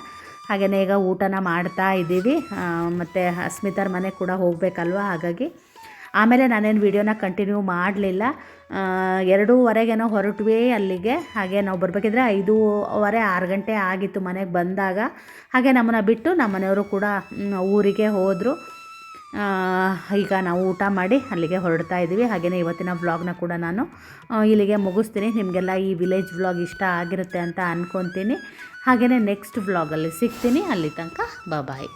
ಹಾಗೆಯೇ ಈಗ ಊಟನ ಮಾಡ್ತಾ ಇದ್ದೀವಿ. ಮತ್ತು ಅಸ್ಮಿತಾರ ಮನೆ ಕೂಡ ಹೋಗಬೇಕಲ್ವ? ಹಾಗಾಗಿ ಆಮೇಲೆ ನಾನೇನು ವೀಡಿಯೋನ ಕಂಟಿನ್ಯೂ ಮಾಡಲಿಲ್ಲ. ಎರಡೂವರೆಗೇನೋ ಹೊರಟ್ವಿ ಅಲ್ಲಿಗೆ. ಹಾಗೆ ನಾವು ಬರಬೇಕಿದ್ರೆ ಐದೂವರೆ, ಆರು ಗಂಟೆ ಆಗಿತ್ತು ಮನೆಗೆ ಬಂದಾಗ. ಹಾಗೆ ನಮ್ಮನ್ನು ಬಿಟ್ಟು ನಮ್ಮ ಮನೆಯವರು ಕೂಡ ಊರಿಗೆ ಹೋದರು. ಈಗ ನಾವು ಊಟ ಮಾಡಿ ಅಲ್ಲಿಗೆ ಹೊರಡ್ತಾ ಇದ್ದೀವಿ. ಹಾಗೆಯೇ ಇವತ್ತಿನ ವ್ಲಾಗ್ನ ಕೂಡ ನಾನು ಇಲ್ಲಿಗೆ ಮುಗಿಸ್ತೀನಿ. ನಿಮಗೆಲ್ಲ ಈ ವಿಲೇಜ್ ವ್ಲಾಗ್ ಇಷ್ಟ ಆಗಿರುತ್ತೆ ಅಂತ ಅಂದ್ಕೊತೀನಿ ಹಾಗೆಯೇ ನೆಕ್ಸ್ಟ್ ವ್ಲಾಗಲ್ಲಿ ಸಿಗ್ತೀನಿ. ಅಲ್ಲಿ ತನಕ ಬಾಯ್